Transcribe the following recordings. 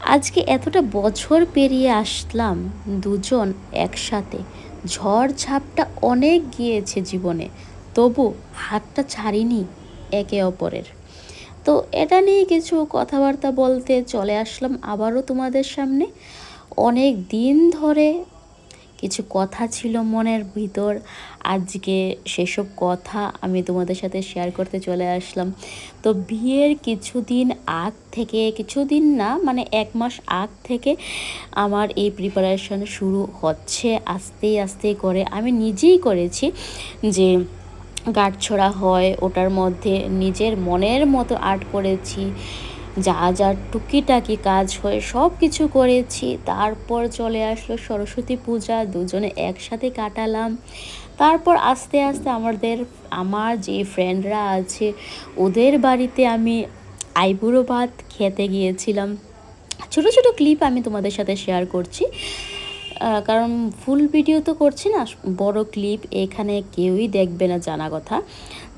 আজকে এতটা বছর পেরিয়ে আসলাম দুজন একসাথে। ঝড় ঝাপটা অনেক গিয়েছে জীবনে, তবু হাতটা ছাড়িনি একে অপরের। তো এটা নিয়ে কিছু কথাবার্তা বলতে চলে আসলাম আবারও তোমাদের সামনে। অনেক দিন ধরে কিছু কথা ছিল মনের ভিতর। আজকে সেসব কথা আমি তোমাদের সাথে শেয়ার করতে চলে আসলাম। তো বিয়ের কিছুদিন আগ থেকে, কিছুদিন না মানে এক মাস আগ থেকে আমার এই প্রিপারেশন শুরু হচ্ছে আস্তে আস্তে করে। আমি নিজেই করেছি যে গাঁটছড়া হয়, ওটার মধ্যে নিজের মনের মতো আর্ট করেছি। যা যা টুকিটাকি কাজ হয়ে সব কিছু করেছি, তারপর চলে আসলো সরস্বতী পূজা, দুজনে একসাথে কাটালাম। তারপর আস্তে আস্তে আমাদের, আমার যে ফ্রেন্ডরা আছে, ওদের বাড়িতে আমি আইবুড়ো ভাত খেতে গিয়েছিলাম। ছোটো ছোটো ক্লিপ আমি তোমাদের সাথে শেয়ার করছি। কারণ ফুল ভিডিও তো করছি না, বড় ক্লিপ এখানে কেউই দেখবে না জানা কথা।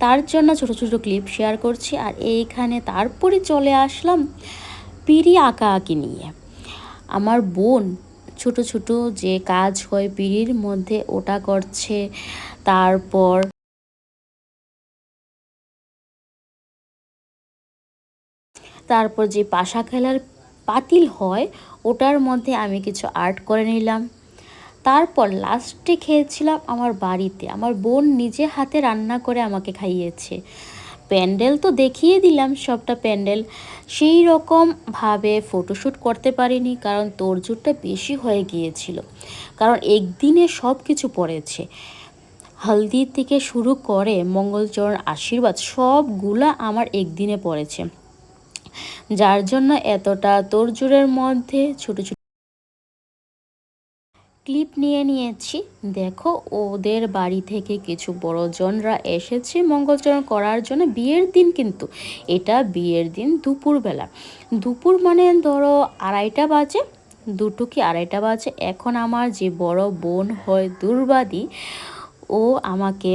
তার জন্য ছোট ছোট ক্লিপ শেয়ার করছি আর এইখানে তারপরে চলে আসলাম পিড়ি আঁকা আঁকি নিয়ে। আমার বোন ছোট ছোট যে কাজ হয় পিড়ির মধ্যে ওটা করছে, তারপর তারপর যে পাশা খেলার পাতিল হয়, ওটার মধ্যে আমি কিছু আর্ট করে নিলাম। তারপর লাস্টে খেয়েছিলাম আমার বাড়িতে। আমার বোন নিজে হাতে রান্না করে আমাকে খাইয়েছে। প্যান্ডেল তো দেখিয়ে দিলাম সবটা প্যান্ডেল। সেই রকমভাবে ফটোশ্যুট করতে পারিনি কারণ তোরজোরটা বেশি হয়ে গিয়েছিল। কারণ একদিনে সব কিছু পড়েছে। হলদি থেকে শুরু করে মঙ্গলচরণ, আশীর্বাদ সবগুলা আমার একদিনে পড়েছে। যার জন্য এতটা তোরজোরের মধ্যে ছোটো ছোটো ক্লিপ নিয়ে নিয়েছি। দেখো, ওদের বাড়ি থেকে কিছু বড়জনরা এসেছে মঙ্গলচরণ করার জন্য বিয়ের দিন কিন্তু। এটা বিয়ের দিন দুপুরবেলা। দুপুর মানে ধরো আড়াইটা বাজে, দুটো কি আড়াইটা বাজে? এখন আমার যে বড় বোন হয় দুর্বাদী, ও আমাকে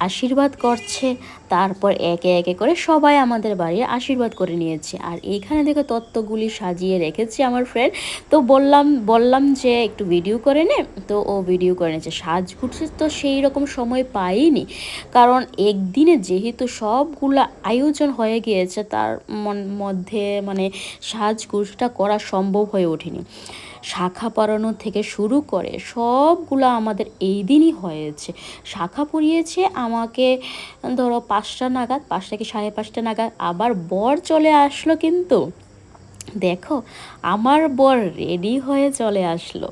আশীর্বাদ করছে। তারপর একে একে করে সবাই আমাদের বাড়ি আশীর্বাদ করে নিয়েছে। আর এইখানে দেখো তত্ত্বগুলি সাজিয়ে রেখেছি আমার ফ্রেন্ড তো বললাম বললাম যে একটু ভিডিও করে নে। তো ও ভিডিও করে নিয়েছে। সাজঘুটছে তো সেই রকম সময় পাইনি। কারণ একদিনে যেহেতু সবগুলো আয়োজন হয়ে গিয়েছে, তার মধ্যে মানে সাজগুজটা করা সম্ভব হয়ে ওঠেনি। শাখা পরানো থেকে শুরু করে সবগুলো আমাদের এই দিনই হয়েছে। শাখা পরিয়েছে আমাকে, ধরো পাঁচটা নাগাদ পাঁচটা কি সাড়ে পাঁচটা নাগাদ আবার বর চলে আসলো কিন্তু। দেখো, আমার বর রেডি হয়ে চলে আসলো।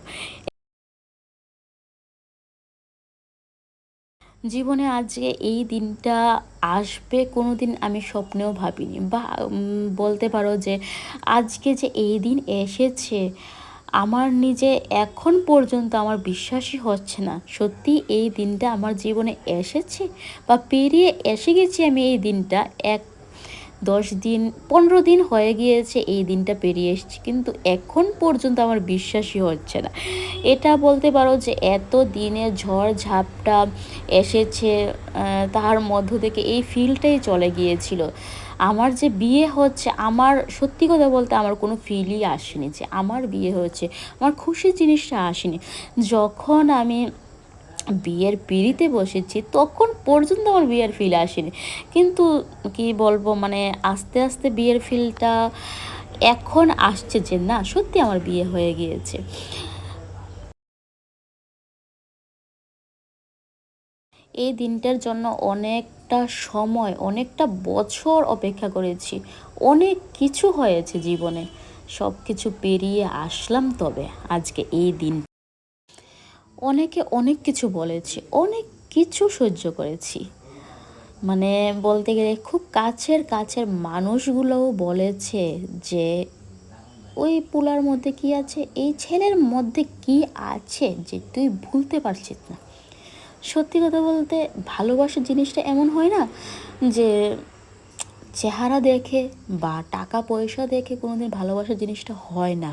জীবনে আজকে এই দিনটা আসবে কোনো দিন আমি স্বপ্নেও ভাবিনি। বা বলতে পারো যে আজকে যে এই দিন এসেছে আমার নিজে এখন পর্যন্ত আমার বিশ্বাসই হচ্ছে না। সত্যি এই দিনটা আমার জীবনে এসেছে বা পেরিয়ে এসে গেছি আমি এই দিনটা। এক দশ দিন, পনেরো দিন হয়ে গিয়েছে এই দিনটা পেরিয়ে এসেছি। কিন্তু এখন পর্যন্ত আমার বিশ্বাসই হচ্ছে না। এটা বলতে পারো যে এত দিনে ঝড় ঝাপটা এসেছে তার মধ্য থেকে এই ফিলটাই চলে গিয়েছিল। আমার যে বিয়ে হচ্ছে, আমার সত্যি কথা বলতে আমার কোনো ফিলই আসেনি যে আমার বিয়ে হচ্ছে আমার খুশি জিনিসটা আসেনি। যখন আমি বিয়ের পিড়িতে বসেছি, তখন পর্যন্ত আমার বিয়ের ফিল আসেনি। কিন্তু কি বলব মানে আস্তে আস্তে বিয়ের ফিলটা এখন আসছে যে না, সত্যি আমার বিয়ে হয়ে গিয়েছে। এই দিনটার জন্য অনেকটা সময়, অনেকটা বছর অপেক্ষা করেছি। অনেক কিছু হয়েছে জীবনে। সব কিছু পেরিয়ে আসলাম তবে আজকে এই দিন। অনেকে অনেক কিছু বলেছে, অনেক কিছু সহ্য করেছি। মানে বলতে গেলে খুব কাছের কাছের মানুষগুলোও বলেছে যে, ওই পুলার মধ্যে কি আছে? এই ছেলের মধ্যে কি আছে যে তুই ভুলতে পারছিস না? সত্যি কথা বলতে ভালোবাসার জিনিসটা এমন হয় না যে চেহারা দেখে বা টাকা পয়সা দেখে কোনো দিন ভালোবাসার জিনিসটা হয় না।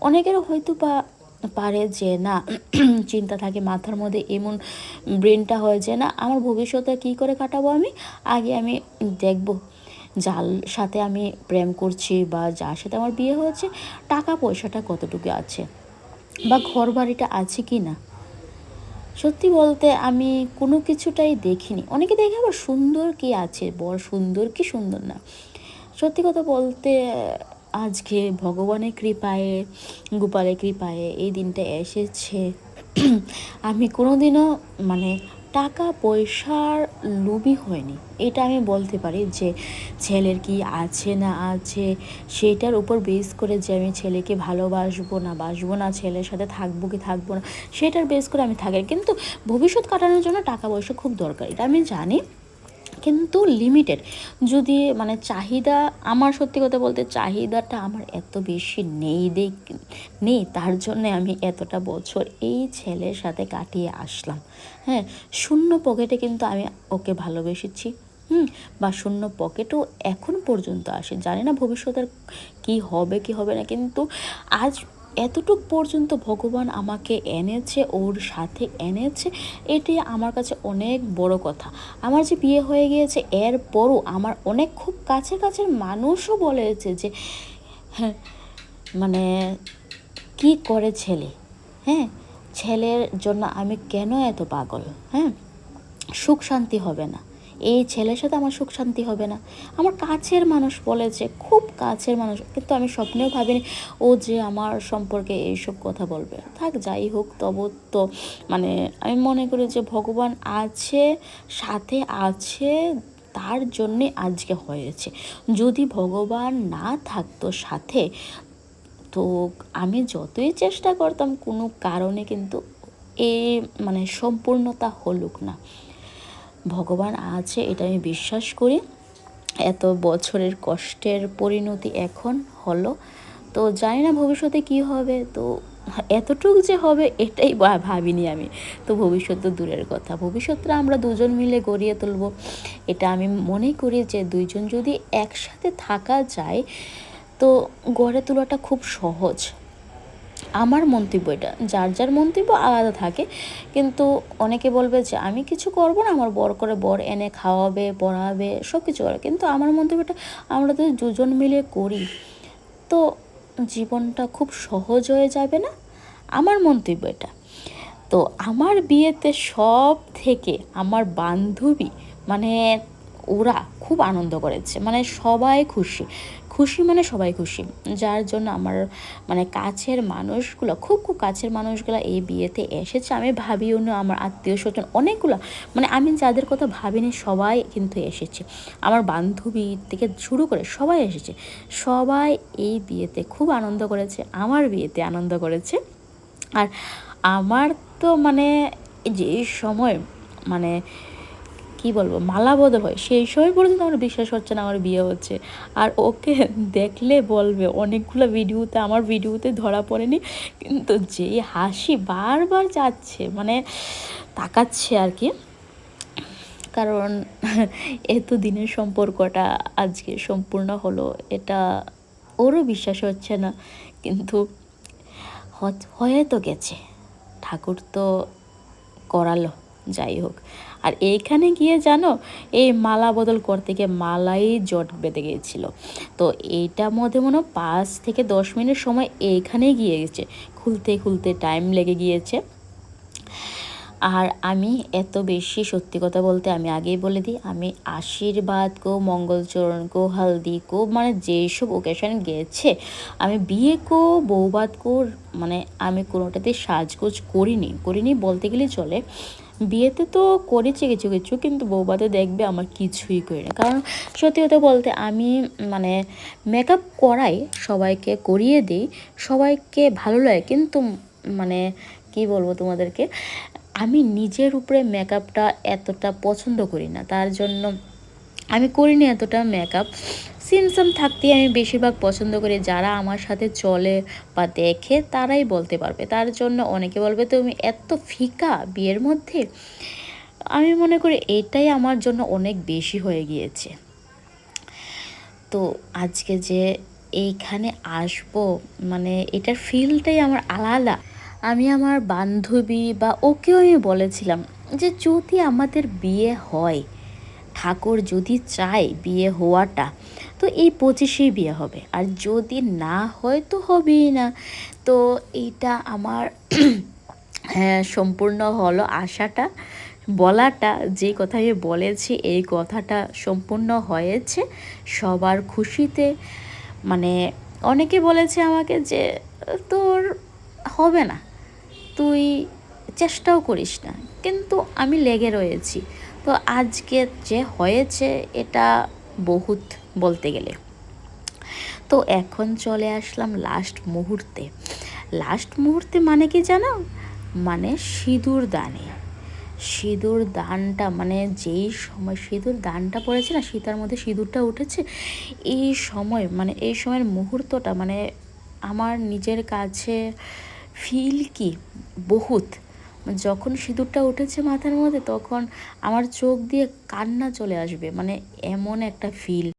অনেকের হয়তো বা পারে যে না, চিন্তা থাকে, মাথার মধ্যে এমন ব্রেনটা হয় যে না, আমার ভবিষ্যতে কী করে কাটাবো আমি? আগে আমি দেখব যার সাথে আমি প্রেম করছি বা যার সাথে আমার বিয়ে হয়েছে, টাকা পয়সাটা কতটুকু আছে বা ঘর বাড়িটা আছে কি না। সত্যি বলতে আমি কোনো কিছুটাই দেখিনি। অনেকে দেখে আবার সুন্দর কি আছে বড় সুন্দর কি সুন্দর না। সত্যি কথা বলতে, আজকে ভগবানের কৃপায়, গোপালের কৃপায় এই দিনটা এসেছে। আমি কোনোদিনও মানে টাকা পয়সার লোভী হয়নি। এটা আমি বলতে পারি যে, ছেলের কি আছে না আছে, সেটার উপর বেস করে যে আমি ছেলেকে ভালোবাসবো না, বাসবো না, ছেলের সাথে থাকব কি থাকব না, সেটার বেস করে আমি থাকি। কিন্তু ভবিষ্যৎ কাটানোর জন্য টাকা পয়সা খুব দরকার। এটা আমি জানি। কিন্তু লিমিটেড যদি মানে চাহিদা, আমার সত্যি কথা বলতে চাহিদাটা আমার এত বেশি নেই দেখ, নেই, তার জন্য আমি এতটা বছর এই ছেলের সাথে কাটিয়ে আসলাম। হ্যাঁ শূন্য পকেটে কিন্তু আমি ওকে ভালোবেসেছি, হুম, বা শূন্য পকেটও এখন পর্যন্ত আসে। জানি না ভবিষ্যতের কি হবে কি হবে না, কিন্তু আজ এতটুক পর্যন্ত ভগবান আমাকে এনেছে, ওর সাথে এনেছে এটি আমার কাছে অনেক বড় কথা। আমার যে বিয়ে হয়ে গিয়েছে এরপরও আমার অনেক খুব কাছে কাছের মানুষও বলেছে যে হ্যাঁ মানে কি করে ছেলে? হ্যাঁ ছেলের জন্য আমি কেন এত পাগল? হ্যাঁ সুখ শান্তি হবে না। এই ছেলের সাথে আমার সুখ শান্তি হবে না। আমার কাছের মানুষ বলেছে খুব কাছের মানুষ। কিন্তু আমি স্বপ্নেও ভাবিনি ও যে আমার সম্পর্কে এইসব কথা বলবে। থাক, যাই হোক, তবু তো মানে আমি মনে করি যে, ভগবান আছে, সাথে আছে, তার জন্যে আজকে হয়েছে। যদি ভগবান না থাকতো সাথে, তো আমি যতই চেষ্টা করতাম কোনো কারণে কিন্তু এ মানে সম্পূর্ণতা হলুক না। ভগবান আছে, এটা আমি বিশ্বাস করি। এত বছরের কষ্টের পরিণতি এখন হলো। তো জানি না ভবিষ্যতে কি হবে, তো এতটুকু যে হবে এটাই ভাবিনি আমি। তো ভবিষ্যৎ তো দূরের কথা। ভবিষ্যৎটা আমরা দুজন মিলে গড়িয়ে তুলব। এটা আমি মনে করি যে দুইজন যদি একসাথে থাকা যায়, তো গড়ে তোলাটা খুব সহজ। আমার মন্তব্য এটা। যার যার মন্তব্য আলাদা থাকে। কিন্তু অনেকে বলবে যে, আমি কিছু করব না, আমার বর করে বর এনে খাওয়াবে, পড়াবে সব কিছু করে। কিন্তু আমার মন্তব্যটা আমরা তো দুজন মিলে করি। তো জীবনটা খুব সহজ হয়ে যাবে না? আমার মন্তব্য এটা। তো আমার বিয়েতে সব থেকে আমার বান্ধবী মানে ওরা খুব আনন্দ করেছে মানে সবাই খুশি। খুশি মানে সবাই খুশি। যার জন্য আমার মানে কাছের মানুষগুলো, খুব খুব কাছের মানুষগুলো এই বিয়েতে এসেছে। আমি ভাবিও না, আমার আত্মীয় স্বজন অনেকগুলো মানে আমি যাদের কথা ভাবিনি সবাই কিন্তু এসেছে। আমার বান্ধবী থেকে শুরু করে সবাই এসেছে। সবাই এই বিয়েতে খুব আনন্দ করেছে, আমার বিয়েতে আনন্দ করেছে। আর আমার তো মানে যে সময় মানে কি বলব মালা হয়। সেই সময় পর্যন্ত আমার বিশ্বাস হচ্ছে না আমার বিয়ে হচ্ছে। আর ওকে দেখলে বলবে, অনেকগুলো ভিডিওতে, আমার ভিডিওতে ধরা পড়েনি, কিন্তু যে হাসি বারবার যাচ্ছে মানে তাকাচ্ছে আর কি। কারণ এত দিনের সম্পর্কটা আজকে সম্পূর্ণ হলো, এটা ওরও বিশ্বাস হচ্ছে না। কিন্তু হয়ে তো গেছে। ঠাকুর তো করালো। যাই হোক। আর এইখানে গিয়ে জানো, এই মালা বদল করতে গিয়ে মালাই জট বেঁধে গিয়েছিল। তো এইটার মধ্যে মনে পাঁচ থেকে দশ মিনিট সময় এইখানেই গিয়ে গেছে। খুলতে খুলতে টাইম লেগে গিয়েছে। আর আমি এত বেশি সত্যি কথা বলতে আমি আগেই বলে দিই, আমি আশীর্বাদ কো, মঙ্গলচরণ কো, হালদি কো মানে যেসব ওকেশন গেছে, আমি বিয়ে কো, বৌবাদ কো মানে আমি কোনোটাতে সাজগোজ করিনি। করিনি বলতে গেলে চলে। বিয়েতে তো করেছি কিছু কিছু, কিন্তু বৌবাতে দেখবে আমার কিছুই করি না। কারণ সত্যি কথা বলতে আমি মানে মেকআপ করাই, সবাইকে করিয়ে দিই, সবাইকে ভালো লাগে, কিন্তু মানে কি বলব তোমাদেরকে, আমি নিজের উপরে মেকআপটা এতটা পছন্দ করি না। তার জন্য আমি করিনি এতটা মেকআপ সিনসাম থাকতেই আমি বেশিরভাগ পছন্দ করি যারা আমার সাথে চলে বা দেখে তারাই বলতে পারবে। তার জন্য অনেকে বলবে, তুমি এত ফিকা বিয়ের মধ্যে? আমি মনে করি এটাই আমার জন্য অনেক বেশি হয়ে গিয়েছে। তো আজকে যে এইখানে আসব মানে এটার ফিলটাই আমার আলাদা। আমি আমার বান্ধবী বা ওকেও আমি বলেছিলাম যে, যদি আমাদের বিয়ে হয়, ঠাকুর যদি চায় বিয়ে হওয়াটা তো এই পঁচিশেই বিয়ে হবে। আর যদি না হয় তো হবেই না। তো এইটা আমার হ্যাঁ সম্পূর্ণ হলো আশাটা, বলাটা, যে কথা আমি বলেছি, এই কথাটা সম্পূর্ণ হয়েছে সবার খুশিতে। মানে অনেকে বলেছে আমাকে যে, তোর হবে না, তুই চেষ্টাও করিস না। কিন্তু আমি লেগে রয়েছি। তো আজকে যে হয়েছে, এটা বহুত বলতে গেলে। তো এখন চলে আসলাম লাস্ট মুহূর্তে। লাস্ট মুহূর্তে মানে কি জানো? মানে সিঁদুর দানে। সিঁদুর দানটা মানে যেই সময় সিঁদুর দানটা পড়েছে না, সীতার মধ্যে সিঁদুরটা উঠেছে, এই সময় মানে এই সময়ের মুহূর্তটা মানে আমার নিজের কাছে ফিল কি? বহুত। যখন সিঁদুরটা উঠেছে মাথার মধ্যে, তখন আমার চোখ দিয়ে কান্না চলে আসবে। মানে এমন একটা ফিল